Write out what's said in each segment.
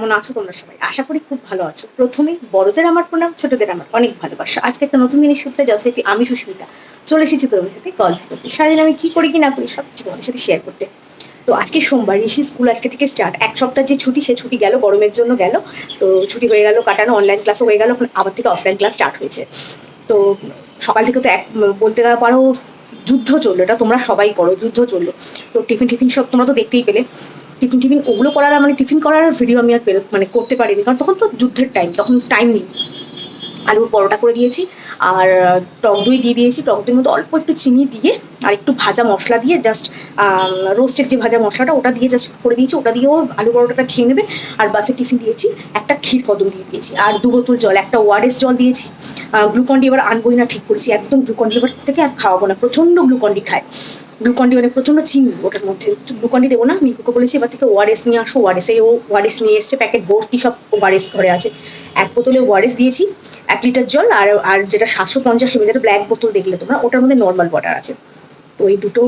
কেমন আছো তোমরা সবাই? আশা করি খুব ভালো আছো। প্রথমে বড়দের আমার প্রণাম, ছোটদের আমার অনেক ভালোবাসা। আজকে একটা নতুন দিনের সূত্রে যথারীতি আমি সুস্মিতা চলে এসেছি তোমাদের সাথে গল্প করতে। সারাদিন আমি কি করি কি না করি সব কিছু তোমাদের সাথে শেয়ার করতে। তো আজকে সোমবার, ঋষি স্কুল আজকে থেকে স্টার্ট এক সপ্তাহ যে ছুটি, সে ছুটি গেল, গরমের জন্য গেল। তো ছুটি হয়ে গেল, কাটানো অনলাইন ক্লাসও হয়ে গেল, আবার থেকে অফলাইন ক্লাস স্টার্ট হয়েছে। তো সকাল থেকে তো এক বলতে গেলে পারো যুদ্ধ চলল। এটা তোমরা সবাই করো, যুদ্ধ চলল। তো টিফিন টিফিন সব তোমরা তো দেখতেই পেলে। টিফিন টিফিন ওগুলো করার মানে টিফিন করার ভিডিও আমি আর মানে করতে পারিনি। কারণ তখন তো যুদ্ধের টাইম তখন টাইম নেই। আলুর পরোটা করে দিয়েছি, আর টক দই দিয়ে দিয়েছি। টক দইয়ের মধ্যে অল্প একটু চিনি দিয়ে আর একটু ভাজা মশলা দিয়ে জাস্ট রোস্টের যে ভাজা মশলাটা, ওটা দিয়ে জাস্ট করে দিয়েছি, ওটা দিয়েও আলু পরোটাটা খেয়ে নেবে, আর বাসে টিফিন দিয়েছি, একটা ক্ষীর কদম দিয়ে দিয়েছি, আর দু বোতল জল, একটা ওয়ারেস জল দিয়েছি। গ্লুকন্ডি এবার আনবোই না, ঠিক করেছি, একদম গ্লুকন্ডি এবার থেকে আর খাওয়াবো না, প্রচণ্ড গ্লুকন্ডি খায়। গ্লুকন্ডি মানে প্রচণ্ড চিনি ওটার মধ্যে গ্লুকন্ডি দেবো না মিকুকে বলেছি, এবার থেকে ওয়ারেস নিয়ে আসো ওয়ারেস ও ওয়ারেস নিয়ে এসছে, প্যাকেট ভর্তি সব ওয়ারেস ঘরে আছে। এক বোতলে ওয়ারেস দিয়েছি, এক লিটার জল, আর আর যেটা সাতশো পঞ্চাশ এমএল যেটা ব্ল্যাক বোতল দেখলে তোমরা, ওটার মধ্যে নর্মাল ওয়াটার আছে। তো এই দুটো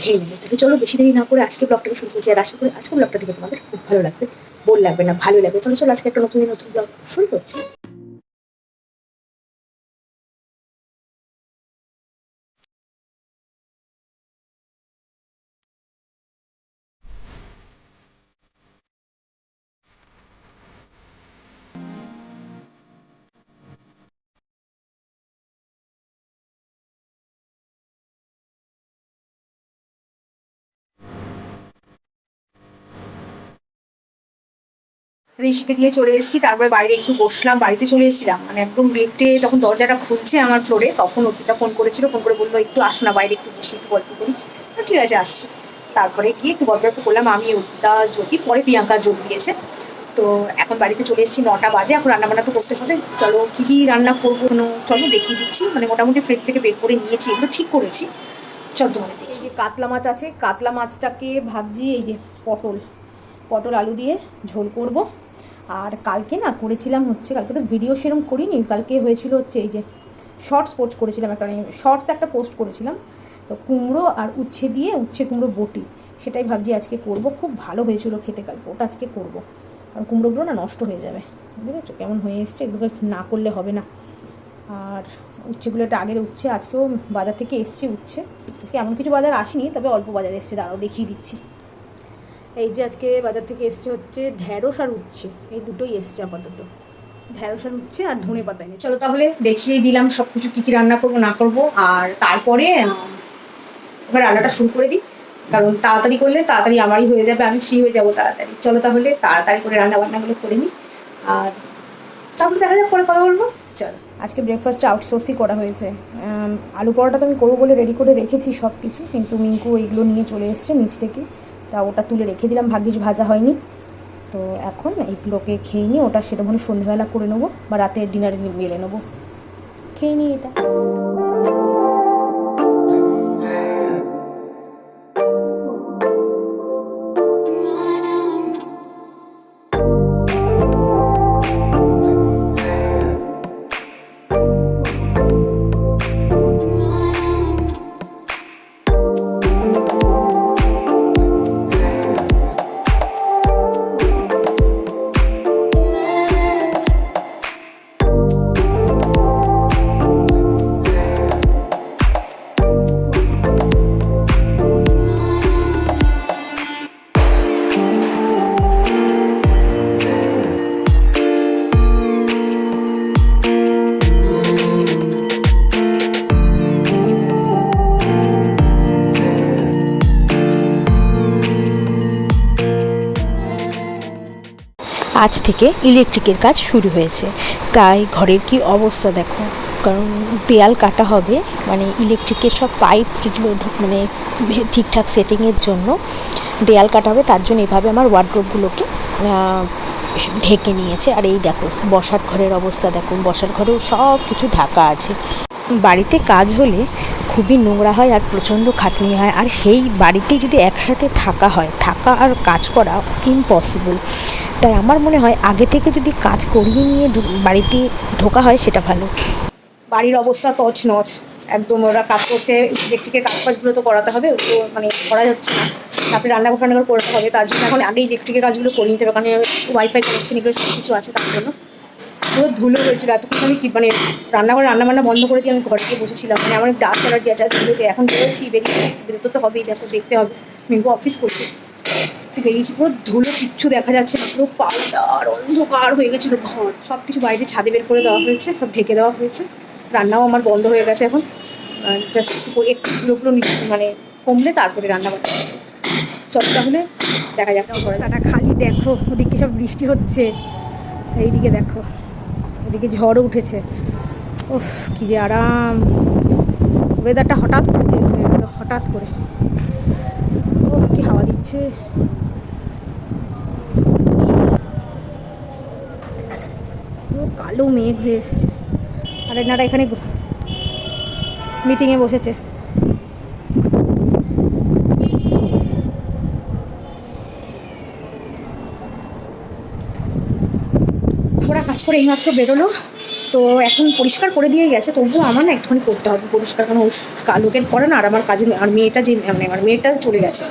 খেয়ে নেবে। তাহলে চলো বেশি দেরি না করে আজকে ব্লগটাকে শুরু করছি। আর আশা করি আজকে ব্লগটা থেকে তোমাদের খুব ভালো লাগবে। বল লাগবে না ভালো লাগবে। চলো চলো আজকে একটা নতুন নতুন ব্লগ শুরু করছি। ঋষিকে দিয়ে চলে এসেছি তারপরে বাইরে একটু বসলাম বাড়িতে চলে এসেছিলাম। মানে একদম লিফটে যখন দরজাটা খুলছে আমার ফ্লোরে তখন অর্পিতা ফোন করেছিল ফোন করে বলল একটু আসো না বাইরে একটু বসি একটু গল্প করি। ঠিক আছে আসছি। তারপরে গিয়ে একটু গল্প গল্প করলাম আমি অর্পিতা জ্যোতি পরে প্রিয়াঙ্কা যোগ দিয়েছে। তো এখন বাড়িতে চলে এসেছি নটা বাজে এখন রান্না বান্না তো করতে হবে। চলো কী কী রান্না করব কোনো? চলো দেখিয়ে দিচ্ছি। মানে মোটামুটি ফ্রিজ থেকে বের করে নিয়েছি এগুলো ঠিক করেছি। চল তোমাদের দেখি কাতলা মাছ আছে কাতলা মাছটাকে ভাবছি এই যে পটল পটল আলু দিয়ে ঝোল করব। আর কালকে না করেছিলাম হচ্ছে, কালকে তো ভিডিও সেরকম করিনি, কালকে হয়েছিল হচ্ছে এই যে শর্টস পোস্ট করেছিলাম একটা শর্টস একটা পোস্ট করেছিলাম, তো কুমড়ো আর উচ্ছে দিয়ে উচ্ছে কুমড়ো বটি, সেটাই ভাবছি আজকে করব, খুব ভালো হয়েছিল খেতে কালকে, ওটা আজকে করব, কারণ কুমড়োগুলো না নষ্ট হয়ে যাবে, বুঝেছ? কেমন হয়ে এসছে এগুলোকে না করলে হবে না, আর উচ্ছেগুলো একটা আগের উচ্ছে, আজকেও বাজার থেকে এসছে উচ্ছে, আজকে এমন কিছু বাজার আসেনি, তবে অল্প বাজার এসছে, দাঁড়াও দেখিয়ে দিচ্ছি। এই যে আজকে বাজার থেকে এসছে হচ্ছে ঢ্যাঁড়স আর উচ্ছে এই দুটোই এসছে আপাতত। ঢ্যাঁড়স আর উচ্ছে আর ধনে পাতা এনে চলো তাহলে দেখিয়ে দিলাম সব কিছু কী কী রান্না করব না করব আর তারপরে এবার রান্নাটা শুরু করে দিই। কারণ তাড়াতাড়ি করলে তাড়াতাড়ি আমারই হয়ে যাবে আমি ফ্রি হয়ে যাব তাড়াতাড়ি। চলো তাহলে তাড়াতাড়ি করে রান্না বান্নাগুলো করে নিই। আর তারপরে দেখা যাক পরে কথা বলব। চলো। আজকে ব্রেকফাস্টটা আউটসোর্সই করা হয়েছে। আলু পরোটা তো আমি করব বলে রেডি করে রেখেছি সব কিছু কিন্তু মিঙ্কু এইগুলো নিয়ে চলে এসছে নিচ থেকে। তা ওটা তুলে রেখে দিলাম, ভাগ্যিস ভাজা হয়নি। তো এখন এইগুলোকে খেয়ে নিই ওটা সেটা মনে সন্ধ্যেবেলা করে নেব বা রাতে ডিনারে মেলে নেব। খেয়ে নিই এটা। আজ থেকে ইলেকট্রিকের কাজ শুরু হয়েছে। তাই ঘরের কি অবস্থা দেখো? কারণ দেয়াল কাটা হবে মানে ইলেকট্রিকের সব পাইপ এগুলো মানে ঠিকঠাক সেটিংয়ের জন্য দেয়াল কাটা হবে, তার জন্য এভাবে আমার ওয়ার্ড্রোবগুলোকে ঢেকে নিয়েছে। আর এই দেখো, বসার ঘরের অবস্থা দেখো, বসার ঘরেও সব কিছু ঢাকা আছে। বাড়িতে কাজ হলে খুবই নোংরা হয় আর প্রচণ্ড খাটনি হয়। আর সেই বাড়িতে যদি একসাথে থাকা হয়, থাকা আর কাজ করা ইম্পসিবল তাই আমার মনে হয় আগে থেকে যদি কাজ করিয়ে নিয়ে বাড়িতে ঢোকা হয় সেটা ভালো। বাড়ির অবস্থা তছ নছ একদম ওরা কাজ করছে, ইলেকট্রিকের কাজ ফাজগুলো তো করাতে হবে ওগুলো মানে করা যাচ্ছে না। তারপরে রান্না টান্না করতে হবে, তার জন্য এখন আগে ইলেকট্রিকের কাজগুলো করে নিতে হবে কারণ ওয়াইফাই কানেকশন এগুলো সব কিছু আছে তার জন্য। পুরো ধুলো হয়েছিল, এতক্ষণ আমি কি মানে রান্নাঘরে রান্না বান্না বন্ধ করে দিয়ে আমি ঘরে গিয়ে বসেছিলাম। মানে আমার ডাস্ট অ্যালার্জি আছে ধুলোতে এখন বেরোচ্ছি, বেরিয়ে বেরোতে তো হবেই, দেখো, দেখতে হবে। মিঙ্কু অফিস করছে। বেরিয়েছি, পুরো ধুলো কিচ্ছু দেখা যাচ্ছে না, পুরো পাউডার অন্ধকার হয়ে গেছিল ঘর। সব কিছু বাইরে ছাদে বের করে দেওয়া হয়েছে, সব ঢেকে দেওয়া হয়েছে। রান্নাও আমার বন্ধ হয়ে গেছে এখন। জাস্ট একটু ধুলোগুলো মানে কমলে তারপরে রান্না হবে চল তাহলে, দেখা যাক। রাস্তাটা খালি দেখো, ওদিকে সব বৃষ্টি হচ্ছে। এইদিকে দেখো। ওদিকে ঝড়ও উঠেছে। উফ, কি যে আরাম। ওয়েদারটা হঠাৎ করে চেঞ্জ হয়ে গেল, হঠাৎ করে। ও কি হাওয়া দিচ্ছে। কালো মেঘ হয়ে এসছে। আর এনারা এখানে মিটিংয়ে বসেছে ওরা কাজ করে এইমাত্র বেরোলো। তো এখন পরিষ্কার করে দিয়ে গেছে, তবুও আমার না একটুখানি করতে হবে পরিষ্কার, কারণ লোকের পরে না আর আমার কাজে, আর মেয়েটা যে মানে আমার মেয়েটা চলে গেছে।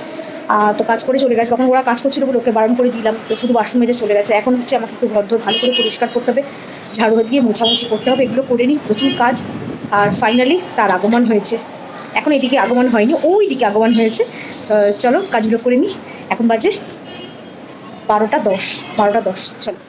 তো কাজ করে চলে গেছে, তখন ওরা কাজ করছিল বলে ওকে বারণ করে দিলাম। তো শুধু বাসন মেজে চলে গেছে। এখন হচ্ছে আমাকে একটু ঘর ধর ভালো করে পরিষ্কার করতে হবে। ঝাড়ু দিয়ে মোছামুছি করতে হবে। এগুলো করে নিই, প্রচুর কাজ। আর ফাইনালি তার আগমন হয়েছে। এখন এদিকে আগমন হয়নি ওই দিকে আগমন হয়েছে। চলো কাজগুলো করে নিই। এখন বাজে বারোটা দশ বারোটা দশ, চলো।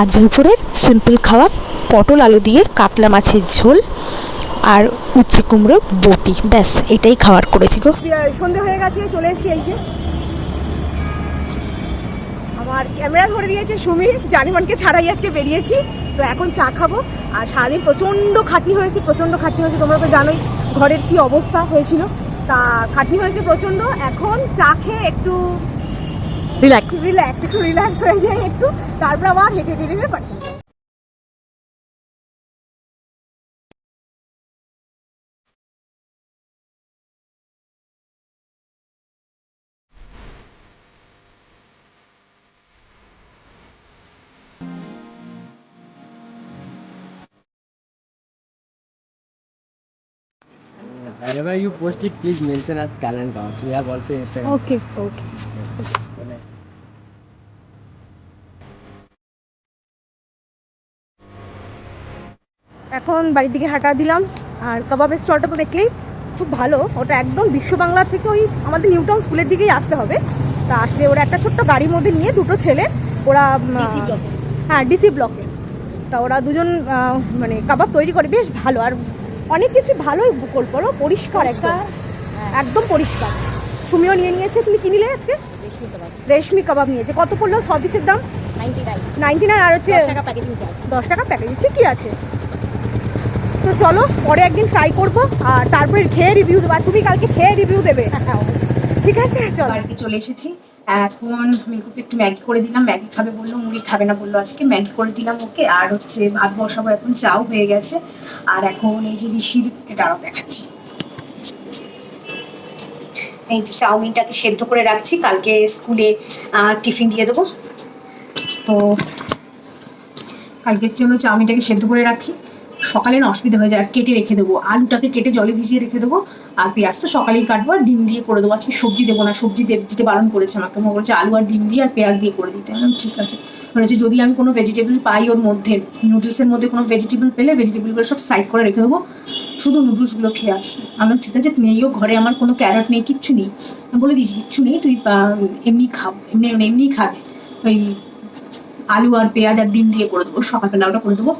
আজ দুপুরের সিম্পল খাওয়া, পটল আলু দিয়ে কাতলা মাছের ঝোল আর উচ্ছে কুমড়ো বটি। ব্যাস, এটাই খাওয়ার করেছি গো। সন্ধে হয়ে গেছে, চলে এসেছি এই যে। আমার ক্যামেরা ধরে দিয়েছে সুমি, জানিমানকে ছাড়াই আজকে বেরিয়েছি। তো এখন চা খাব। আর সারাদিন প্রচণ্ড খাটনি হয়েছে, প্রচণ্ড খাটনি হয়েছে। তোমরা তো জানোই ঘরের কি অবস্থা হয়েছিল। তা খাটনি হয়েছে প্রচণ্ড। এখন চা খেয়ে একটু রিল্যাক্স রিল্যাক্স একটু রিল্যাক্স হয়ে যায় একটু তারপর আবার হেঁটে হেঁটে হেঁটে বাড়ি Whenever you post it, please mention us Calendar. We have also Instagram. ওকে ওকে এখন বাড়ির দিকে হাঁটা দিলাম আর কাবাবের স্টলটা তো দেখলেই খুব ভালো। ওটা একদম বিশ্ব বাংলা থেকে ওই আমাদের নিউটাউন স্কুলের দিকেই আসতে হবে। তা আসলে ওরা একটা ছোট্ট গাড়ির মধ্যে নিয়ে দুটো ছেলে ওরা হ্যাঁ ডিসি ব্লকে তা ওরা দুজন মানে কাবাব তৈরি করে বেশ ভালো। আর অনেক কিছু ভালোই বলো পরিষ্কার একদম। একদম পরিষ্কার। তুমিও নিয়ে নিয়েছে তুমি কি নিলে আজকে? রেশমি কাবাব। নিয়েছে। কত পড়ল ছ পিসের দাম? Ninety nine. আর হচ্ছে দশ টাকা প্যাকেজ ঠিকই আছে। তো চলো পরে একদিন ট্রাই করব আর তারপরে খেয়ে রিভিউ দেবো আর তুমি কালকে খেয়ে রিভিউ দেবে। ঠিক আছে চলো। আর কি চলে এসেছি। এখন মিল্কুকে একটু ম্যাগি করে দিলাম। ম্যাগি খাবে বলল, মুড়ি খাবে না বলল আজকে। ম্যাগি করে দিলাম ওকে। আর হচ্ছে ভাত বসাবো এখন, চাও হয়ে গেছে। আর এখন এই যে ঋষির দাঁড়াও দেখাচ্ছি। এই যে চাউমিনটাকে সেদ্ধ করে রাখছি। কালকে স্কুলে টিফিন দিয়ে দেবো। তো কালকের জন্য চাউমিনটাকে সেদ্ধ করে রাখি। সকালে না অসুবিধা হয়ে যায়। আর কেটে রেখে দেবো। আলুটাকে কেটে জলে ভিজিয়ে রেখে দেবো। আর পেঁয়াজ তো সকালেই কাটবো, আর ডিম দিয়ে করে দেবো। আজকে সবজি দেবো না, সবজি দিতে বারণ করেছে আমাকে। ও বলছে আলু আর ডিম দিয়ে আর পেঁয়াজ দিয়ে করে দিতে। আমি ঠিক আছে। বলেছে যদি আমি কোনো ভেজিটেবল পাই ওর মধ্যে নুডলসের মধ্যে কোনো ভেজিটেবল পেলে ভেজিটেবলগুলো সব সাইড করে রেখে দেবো। শুধু নুডলসগুলো খেয়ে আসবে আমার ঠিক আছে নেইও ঘরে, আমার কোনো ক্যারেট নেই, কিচ্ছু নেই। আমি বলে দিয়েছি, কিচ্ছু নেই, তুই এমনি খাব, এমনি এমনিই খাবে। ওই আলু আর পেঁয়াজ আর ডিম দিয়ে করে দেবো, সকালবেলা ওটা করে দেবো।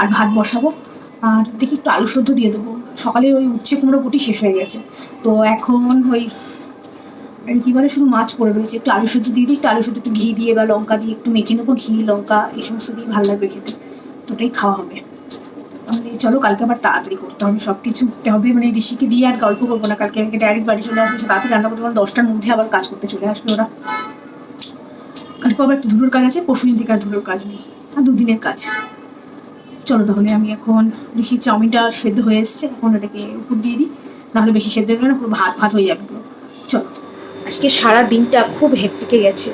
আর ভাত বসাবো। আর দেখি একটু আলু সেদ্ধ দিয়ে দেবো। সকালে ওই উচ্ছে কুমড়ো বটি শেষ হয়ে গেছে। তো এখন ওই মানে কি বলে, শুধু মাছ পড়ে রয়েছে। একটু আলু সুদ্ধ দিয়ে দিই। একটু আলু সুদ্ধ একটু ঘি দিয়ে বা লঙ্কা দিয়ে একটু মেখে নেব। ঘি, লঙ্কা, এই সমস্ত দিয়ে ভালো লাগবে খেতে। তো ওটাই খাওয়া হবে। তাহলে চলো, কালকে আবার তাড়াতাড়ি করতে হবে। সব কিছু উঠতে হবে। মানে ঋষিকে দিয়ে আর গল্প করব না। কালকে আমাকে ডাইরেক্ট বাড়ি চলে আসবে। তাড়াতাড়ি রান্না করতে পারব। দশটার মধ্যে আবার কাজ করতে চলে আসবে ওরা। কালকে আবার একটু ধুলোর কাজ আছে। পরশু দিন থেকে আর ধুলোর কাজ নেই। আর দুদিনের কাজ। চলো তাহলে আমি এখন ঋষির চাউমিনটা সেদ্ধ হয়ে এসছে, এখন এটাকে উপর দিয়ে দিই, নাহলে বেশি সেদ্ধ হয়ে গেলে না পুরো ভাত ভাত হয়ে যাবে পুরো। চলো। আজকে সারা দিনটা খুব হেক্টিকে গেছে,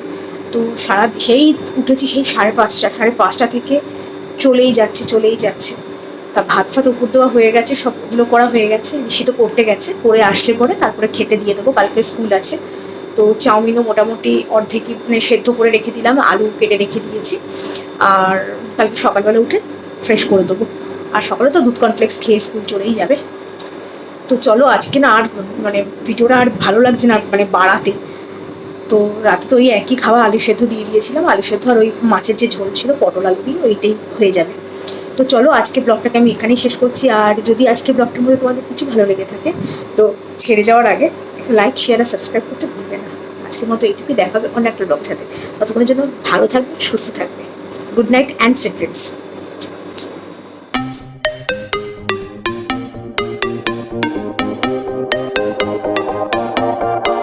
তো সারা সেই উঠেছি সেই সাড়ে পাঁচটা সাড়ে পাঁচটা থেকে চলেই যাচ্ছে চলেই যাচ্ছে। তা ভাত ফাত উপর দেওয়া হয়ে গেছে, সবগুলো করা হয়ে গেছে, ঋষি তো করতে গেছে, করে আসলে পরে তারপরে খেতে দিয়ে দেবো, কালকে স্কুল আছে। তো চাউমিনও মোটামুটি অর্ধেকই মানে সেদ্ধ করে রেখে দিলাম, আলু কেটে রেখে দিয়েছি। আর কালকে সকালবেলা উঠে ফ্রেশ করে দেবো। আর সকালে তো দুধ কনফ্লেক্স খেয়ে স্কুল চলেই যাবে। তো চলো আজকে না আর মানে ভিডিওটা আর ভালো লাগছে না মানে বাড়াতে। তো রাতে তো ওই একই খাওয়া আলু সেদ্ধ দিয়ে দিয়েছিলাম। আলু সেদ্ধ আর ওই মাছের যে ঝোল ছিল, পটল আলু দিয়ে ওইটাই হয়ে যাবে। তো চলো আজকে ব্লগটাকে আমি এখানেই শেষ করছি। আর যদি আজকে ব্লগটার মধ্যে তোমাদের কিছু ভালো লেগে থাকে, তো ছেড়ে যাওয়ার আগে একটা লাইক শেয়ার আর সাবস্ক্রাইব করতে ভুলবে না। আজকের মতো এইটুকুই দেখাবে অন্য একটা ব্লগ সাথে। ততক্ষণের জন্য ভালো থাকবে, সুস্থ থাকবে। Good night and secrets